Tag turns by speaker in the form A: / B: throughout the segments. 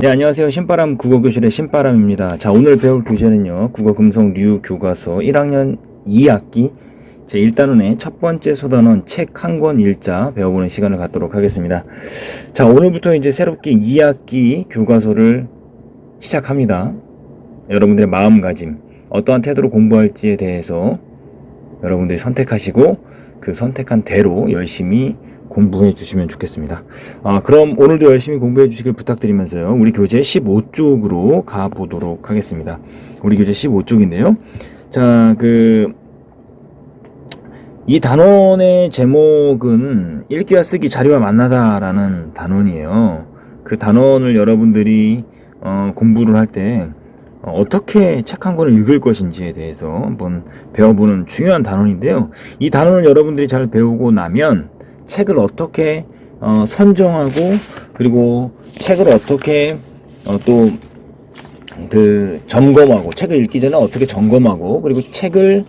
A: 네, 안녕하세요. 신바람 국어교실의 신바람입니다. 자, 오늘 배울 교재는요. 국어금속 류 교과서 1학년 2학기 제 1단원의 첫 번째 소단원 책 한 권 일자 배워보는 시간을 갖도록 하겠습니다. 자, 오늘부터 이제 새롭게 2학기 교과서를 시작합니다. 여러분들의 마음가짐, 어떠한 태도로 공부할지에 대해서 여러분들이 선택하시고 그 선택한 대로 열심히 공부해 주시면 좋겠습니다. 아, 그럼 오늘도 열심히 공부해 주시길 부탁드리면서요. 우리 교재 15쪽으로 가보도록 하겠습니다. 우리 교재 15쪽인데요. 자, 그, 이 단원의 제목은 읽기와 쓰기 자리와 만나다라는 단원이에요. 그 단원을 여러분들이 어, 공부를 할 때 어, 어떻게 책 한 권을 읽을 것인지에 대해서 한번 배워보는 중요한 단원인데요. 이 단원을 여러분들이 잘 배우고 나면 책을 어떻게 어, 선정하고 그리고 책을 어떻게 어, 또 그 점검하고 책을 읽기 전에 어떻게 점검하고 그리고 책을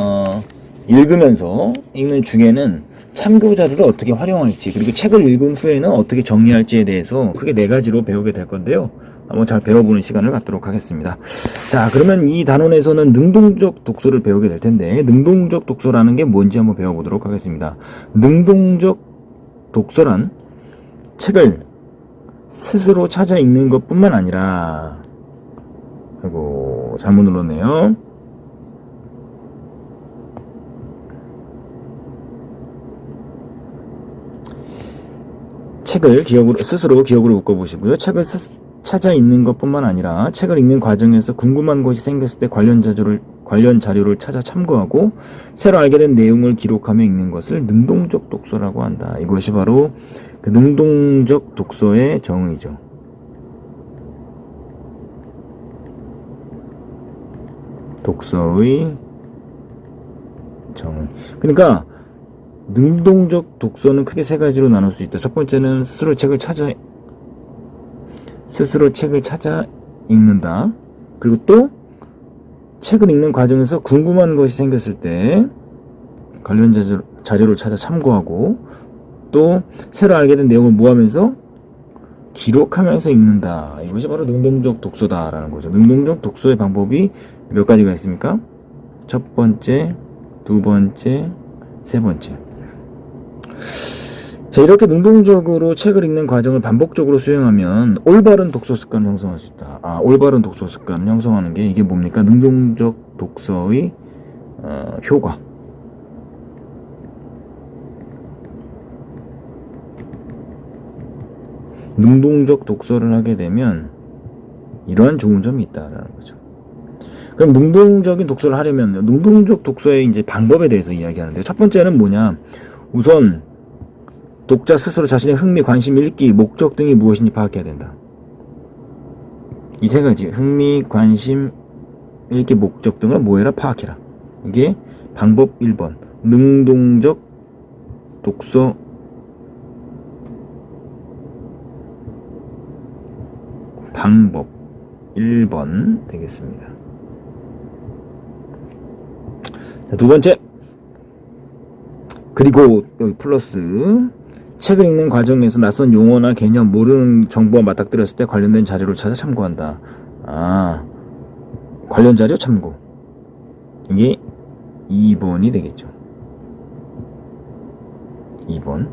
A: 어, 읽으면서 읽는 중에는 참고 자료를 어떻게 활용할지 그리고 책을 읽은 후에는 어떻게 정리할지에 대해서 크게 네 가지로 배우게 될 건데요. 한번 잘 배워보는 시간을 갖도록 하겠습니다. 자, 그러면 이 단원에서는 능동적 독서를 배우게 될 텐데, 능동적 독서라는 게 뭔지 한번 배워보도록 하겠습니다. 능동적 독서란 책을 스스로 찾아 읽는 것 뿐만 아니라, 아이고, 잘못 눌렀네요. 책을 기억으로, 스스로 기억으로 묶어 보시고요. 책을 스, 찾아 읽는 것뿐만 아니라 책을 읽는 과정에서 궁금한 것이 생겼을 때 관련 자료를 관련 자료를 찾아 참고하고 새로 알게 된 내용을 기록하며 읽는 것을 능동적 독서라고 한다. 이것이 바로 그 능동적 독서의 정의죠. 독서의 정의. 그러니까 능동적 독서는 크게 세 가지로 나눌 수 있다. 첫 번째는 스스로 책을 찾아 스스로 책을 찾아 읽는다. 그리고 또 책을 읽는 과정에서 궁금한 것이 생겼을 때 관련 자료를 찾아 참고하고 또 새로 알게 된 내용을 모으면서 기록하면서 읽는다. 이것이 바로 능동적 독서다라는 거죠. 능동적 독서의 방법이 몇 가지가 있습니까? 첫 번째, 두 번째, 세 번째. 자, 이렇게 능동적으로 책을 읽는 과정을 반복적으로 수행하면 올바른 독서 습관을 형성할 수 있다. 아, 올바른 독서 습관을 형성하는 게 이게 뭡니까? 능동적 독서의 어, 효과. 능동적 독서를 하게 되면 이러한 좋은 점이 있다라는 거죠. 그럼 능동적인 독서를 하려면 능동적 독서의 이제 방법에 대해서 이야기하는데 첫 번째는 뭐냐? 우선 독자 스스로 자신의 흥미, 관심, 읽기, 목적 등이 무엇인지 파악해야 된다. 이 세 가지 흥미, 관심, 읽기, 목적 등을 뭐해라 파악해라. 이게 방법 1번 능동적 독서 방법 1번 되겠습니다. 자, 두 번째 그리고 여기 플러스 책을 읽는 과정에서 낯선 용어나 개념, 모르는 정보와 맞닥뜨렸을 때 관련된 자료를 찾아 참고한다. 아, 관련 자료 참고. 이게 2번이 되겠죠. 2번.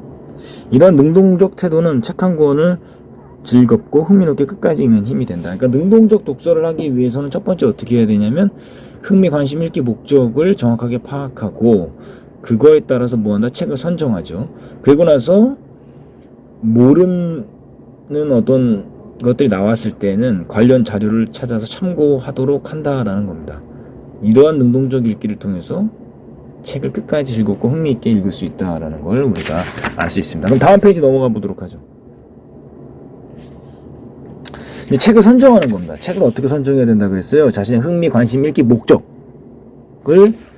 A: 이런 능동적 태도는 책 한 권을 즐겁고 흥미롭게 끝까지 읽는 힘이 된다. 그러니까 능동적 독서를 하기 위해서는 첫 번째 어떻게 해야 되냐면 흥미, 관심, 읽기 목적을 정확하게 파악하고 그거에 따라서 뭐한다? 책을 선정하죠. 그리고 나서 모르는 어떤 것들이 나왔을 때는 관련 자료를 찾아서 참고하도록 한다라는 겁니다. 이러한 능동적 읽기를 통해서 책을 끝까지 즐겁고 흥미있게 읽을 수 있다라는 걸 우리가 알 수 있습니다. 그럼 다음 페이지 넘어가 보도록 하죠. 이제 책을 선정하는 겁니다. 책을 어떻게 선정해야 된다 그랬어요? 자신의 흥미, 관심, 읽기, 목적을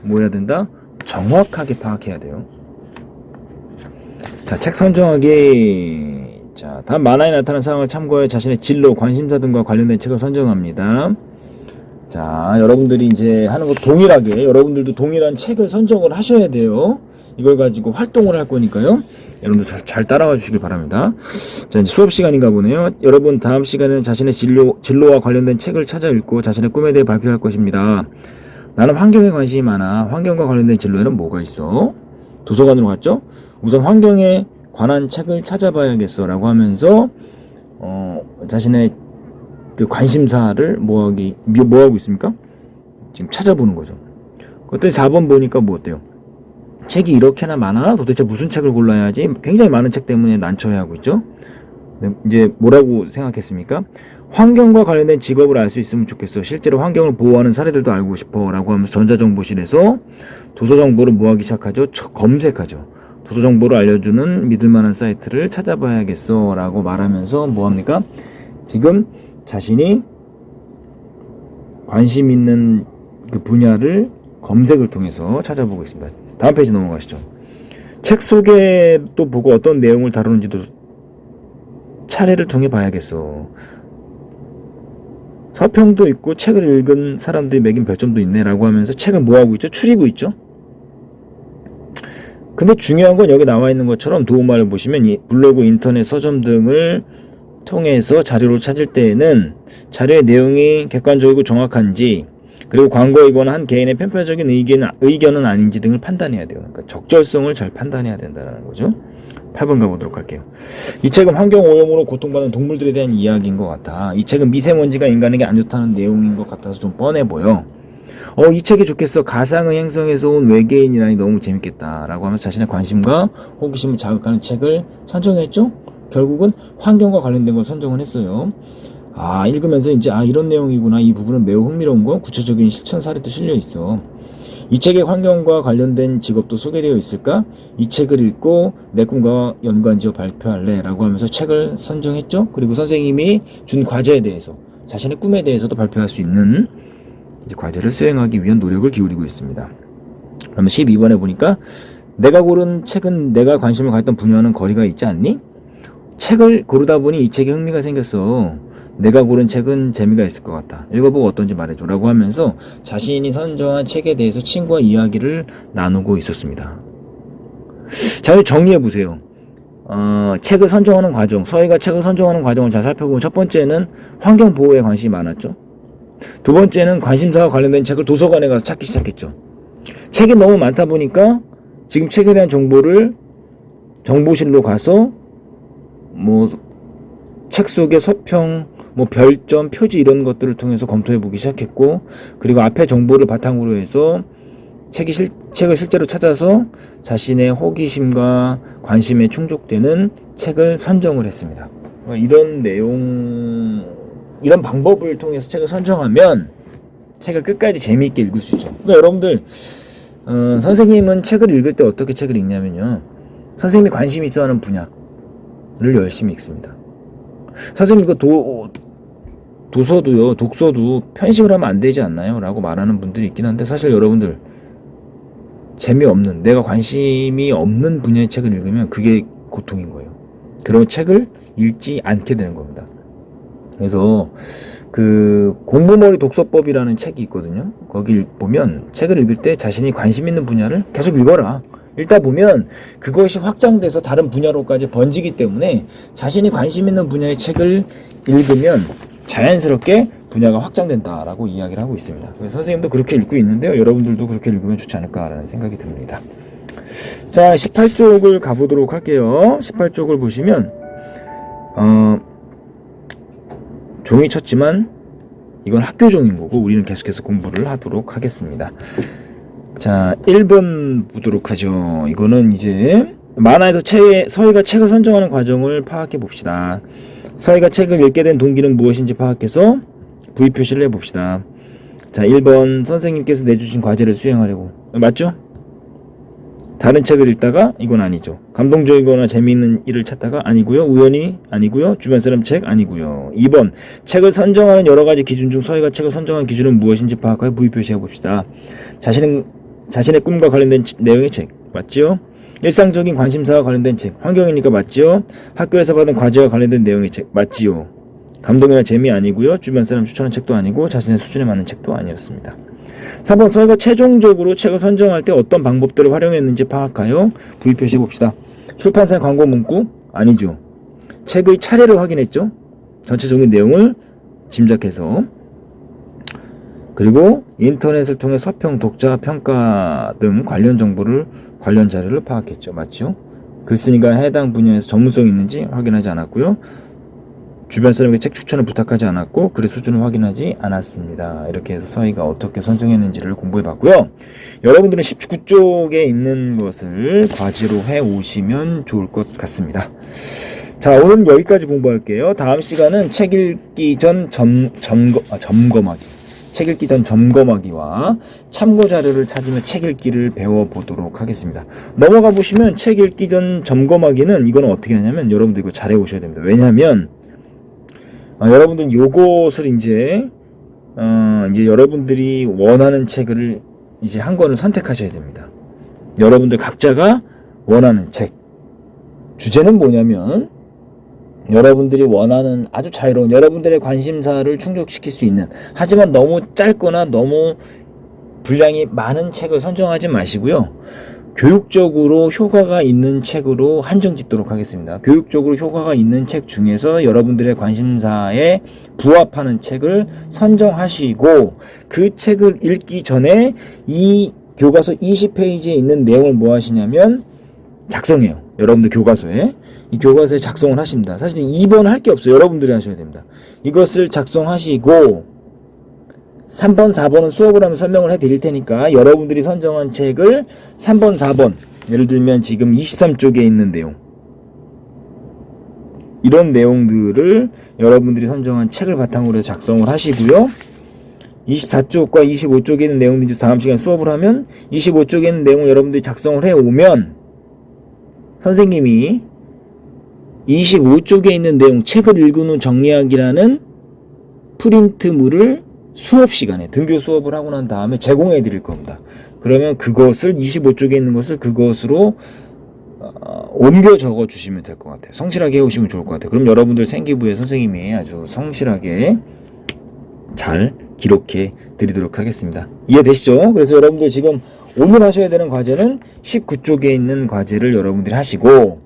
A: 뭐 해야 된다? 정확하게 파악해야 돼요. 자, 책 선정하기. 자, 다음 만화에 나타난 상황을 참고해 자신의 진로, 관심사 등과 관련된 책을 선정합니다. 자, 여러분들이 이제 하는 것 동일하게 여러분들도 동일한 책을 선정을 하셔야 돼요. 이걸 가지고 활동을 할 거니까요. 여러분들 잘, 잘 따라와 주시길 바랍니다. 자, 이제 수업 시간인가 보네요. 여러분 다음 시간에는 자신의 진로, 진로와 관련된 책을 찾아 읽고 자신의 꿈에 대해 발표할 것입니다. 나는 환경에 관심이 많아. 환경과 관련된 진로에는 뭐가 있어? 도서관으로 갔죠? 우선 환경에 관한 책을 찾아봐야겠어. 라고 하면서, 어, 자신의 그 관심사를 뭐하기, 뭐하고 있습니까? 지금 찾아보는 거죠. 그랬더니 4번 보니까 뭐 어때요? 책이 이렇게나 많아? 도대체 무슨 책을 골라야 지? 굉장히 많은 책 때문에 난처해하고 있죠. 네, 이제 뭐라고 생각했습니까? 환경과 관련된 직업을 알 수 있으면 좋겠어. 실제로 환경을 보호하는 사례들도 알고 싶어. 라고 하면서 전자정보실에서 도서정보를 뭐하기 시작하죠? 저- 검색하죠. 도서정보를 알려주는 믿을만한 사이트를 찾아봐야겠어. 라고 말하면서 뭐합니까? 지금 자신이 관심 있는 그 분야를 검색을 통해서 찾아보고 있습니다. 다음 페이지 넘어가시죠. 책 소개도 보고 어떤 내용을 다루는지도 차례를 통해 봐야겠어. 서평도 있고 책을 읽은 사람들이 매긴 별점도 있네라고 하면서 책을 뭐하고 있죠? 추리고 있죠? 근데 중요한 건 여기 나와 있는 것처럼 도움말을 보시면 이 블로그, 인터넷, 서점 등을 통해서 자료를 찾을 때에는 자료의 내용이 객관적이고 정확한지 그리고 광고이거나 한 개인의 편파적인 의견, 의견은 아닌지 등을 판단해야 돼요. 그러니까 적절성을 잘 판단해야 된다는 거죠. 8번 가보도록 할게요. 이 책은 환경 오염으로 고통받는 동물들에 대한 이야기인 것 같아. 이 책은 미세먼지가 인간에게 안 좋다는 내용인 것 같아서 좀 뻔해 보여. 어, 이 책이 좋겠어. 가상의 행성에서 온 외계인이라니 너무 재밌겠다. 라고 하면서 자신의 관심과 호기심을 자극하는 책을 선정했죠? 결국은 환경과 관련된 걸 선정을 했어요. 아, 읽으면서 이제, 아, 이런 내용이구나. 이 부분은 매우 흥미로운 거. 구체적인 실천 사례도 실려 있어. 이 책에 환경과 관련된 직업도 소개되어 있을까? 이 책을 읽고 내 꿈과 연관 지어 발표할래. 라고 하면서 책을 선정했죠. 그리고 선생님이 준 과제에 대해서, 자신의 꿈에 대해서도 발표할 수 있는 과제를 수행하기 위한 노력을 기울이고 있습니다. 그러면 12번에 보니까 내가 고른 책은 내가 관심을 가졌던 분야는 거리가 있지 않니? 책을 고르다 보니 이 책에 흥미가 생겼어. 내가 고른 책은 재미가 있을 것 같다. 읽어보고 어떤지 말해줘. 라고 하면서 자신이 선정한 책에 대해서 친구와 이야기를 나누고 있었습니다. 자, 정리해보세요. 어, 책을 선정하는 과정, 서희가 책을 선정하는 과정을 잘 살펴보면 첫 번째는 환경 보호에 관심이 많았죠. 두 번째는 관심사와 관련된 책을 도서관에 가서 찾기 시작했죠. 책이 너무 많다 보니까 지금 책에 대한 정보를 정보실로 가서 뭐 책 속의 서평, 뭐 별점, 표지 이런 것들을 통해서 검토해 보기 시작했고 그리고 앞에 정보를 바탕으로 해서 책이 실, 책을 실제로 찾아서 자신의 호기심과 관심에 충족되는 책을 선정을 했습니다. 어, 이런 내용, 이런 방법을 통해서 책을 선정하면 책을 끝까지 재미있게 읽을 수 있죠. 그러니까 여러분들, 어, 선생님은 책을 읽을 때 어떻게 책을 읽냐면요. 선생님이 관심 있어 하는 분야를 열심히 읽습니다. 선생님 이거 도, 도서도요, 독서도 편식을 하면 안 되지 않나요? 라고 말하는 분들이 있긴 한데 사실 여러분들 재미없는 내가 관심이 없는 분야의 책을 읽으면 그게 고통인 거예요. 그런 책을 읽지 않게 되는 겁니다. 그래서 그 공부머리 독서법이라는 책이 있거든요. 거기 보면 책을 읽을 때 자신이 관심 있는 분야를 계속 읽어라. 읽다 보면 그것이 확장돼서 다른 분야로까지 번지기 때문에 자신이 관심 있는 분야의 책을 읽으면 자연스럽게 분야가 확장된다라고 이야기를 하고 있습니다. 그래서 선생님도 그렇게 읽고 있는데요. 여러분들도 그렇게 읽으면 좋지 않을까라는 생각이 듭니다. 자, 18쪽을 가보도록 할게요. 18쪽을 보시면, 어, 종이 쳤지만, 이건 학교 종인 거고, 우리는 계속해서 공부를 하도록 하겠습니다. 자, 1번 보도록 하죠. 이거는 이제, 만화에서 책, 서희가 책을 선정하는 과정을 파악해 봅시다. 서희가 책을 읽게 된 동기는 무엇인지 파악해서 V 표시를 해봅시다. 자, 1번 선생님께서 내주신 과제를 수행하려고. 맞죠? 다른 책을 읽다가 이건 아니죠. 감동적이거나 재미있는 일을 찾다가 아니고요. 우연히 아니고요. 주변 사람 책 아니고요. 2번 책을 선정하는 여러 가지 기준 중 서희가 책을 선정한 기준은 무엇인지 파악하여 V 표시해 봅시다. 자신은 자신의 꿈과 관련된 치- 내용의 책 맞지요? 일상적인 관심사와 관련된 책 환경이니까 맞지요? 학교에서 받은 과제와 관련된 내용의 책 맞지요? 감동이나 재미 아니고요. 주변 사람 추천한 책도 아니고 자신의 수준에 맞는 책도 아니었습니다. 3번 서희가 최종적으로 책을 선정할 때 어떤 방법들을 활용했는지 파악하여 V 표시해 봅시다. 출판사의 광고 문구? 아니죠. 책의 차례를 확인했죠. 전체적인 내용을 짐작해서 그리고 인터넷을 통해 서평, 독자 평가 등 관련 정보를 관련 자료를 파악했죠. 맞죠? 글쓴이가 해당 분야에서 전문성이 있는지 확인하지 않았고요. 주변 사람에게 책 추천을 부탁하지 않았고 글의 수준을 확인하지 않았습니다. 이렇게 해서 서희가 어떻게 선정했는지를 공부해 봤고요. 여러분들은 19쪽에 있는 것을 과제로 해 오시면 좋을 것 같습니다. 자, 오늘은 여기까지 공부할게요. 다음 시간은 책 읽기 전 점, 점검, 아, 점검하기. 책 읽기 전 점검하기와 참고 자료를 찾으며 책 읽기를 배워보도록 하겠습니다. 넘어가 보시면 책 읽기 전 점검하기는 이거는 어떻게 하냐면 여러분들 이거 잘해 오셔야 됩니다. 왜냐하면 어, 여러분들 요것을 이제 어, 이제 여러분들이 원하는 책을 이제 한 권을 선택하셔야 됩니다. 여러분들 각자가 원하는 책 주제는 뭐냐면 여러분들이 원하는 아주 자유로운 여러분들의 관심사를 충족시킬 수 있는 하지만 너무 짧거나 너무 분량이 많은 책을 선정하지 마시고요. 교육적으로 효과가 있는 책으로 한정 짓도록 하겠습니다. 교육적으로 효과가 있는 책 중에서 여러분들의 관심사에 부합하는 책을 선정하시고 그 책을 읽기 전에 이 교과서 20페이지에 있는 내용을 뭐 하시냐면 작성해요. 여러분들 교과서에 이 교과서에 작성을 하십니다. 사실 2번 할 게 없어요. 여러분들이 하셔야 됩니다. 이것을 작성하시고 3번, 4번은 수업을 하면 설명을 해 드릴 테니까 여러분들이 선정한 책을 3번, 4번 예를 들면 지금 23쪽에 있는 내용 이런 내용들을 여러분들이 선정한 책을 바탕으로 해서 작성을 하시고요. 24쪽과 25쪽에 있는 내용들이 다음 시간에 수업을 하면 25쪽에 있는 내용을 여러분들이 작성을 해 오면 선생님이 25쪽에 있는 내용 책을 읽은 후 정리하기라는 프린트물을 수업 시간에 등교 수업을 하고 난 다음에 제공해 드릴 겁니다. 그러면 그것을 25쪽에 있는 것을 그것으로 어, 옮겨 적어 주시면 될 것 같아요. 성실하게 해오시면 좋을 것 같아요. 그럼 여러분들 생기부에 선생님이 아주 성실하게 잘 기록해 드리도록 하겠습니다. 이해되시죠? 그래서 여러분들 지금 오늘 하셔야 되는 과제는 19쪽에 있는 과제를 여러분들이 하시고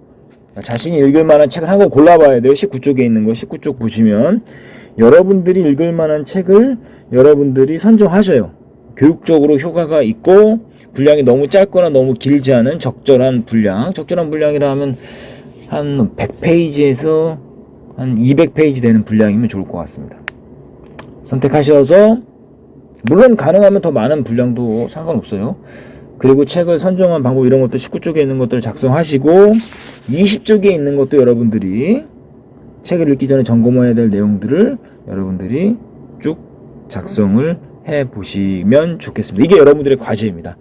A: 자신이 읽을 만한 책을 한 권 골라봐야 돼요. 19쪽에 있는 거 19쪽 보시면 여러분들이 읽을 만한 책을 여러분들이 선정하셔요. 교육적으로 효과가 있고 분량이 너무 짧거나 너무 길지 않은 적절한 분량. 적절한 분량이라 하면 한 100페이지에서 한 200페이지 되는 분량이면 좋을 것 같습니다. 선택하셔서 물론 가능하면 더 많은 분량도 상관없어요. 그리고 책을 선정한 방법 이런 것도 19쪽에 있는 것들을 작성하시고 20쪽에 있는 것도 여러분들이 책을 읽기 전에 점검해야 될 내용들을 여러분들이 쭉 작성을 해 보시면 좋겠습니다. 이게 여러분들의 과제입니다.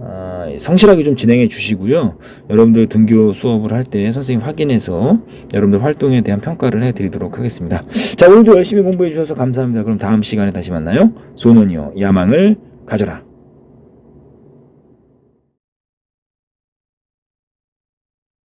A: 아, 성실하게 좀 진행해 주시고요. 여러분들 등교 수업을 할 때 선생님 확인해서 여러분들 활동에 대한 평가를 해 드리도록 하겠습니다. 자, 오늘도 열심히 공부해 주셔서 감사합니다. 그럼 다음 시간에 다시 만나요. 소원이요. 야망을 가져라.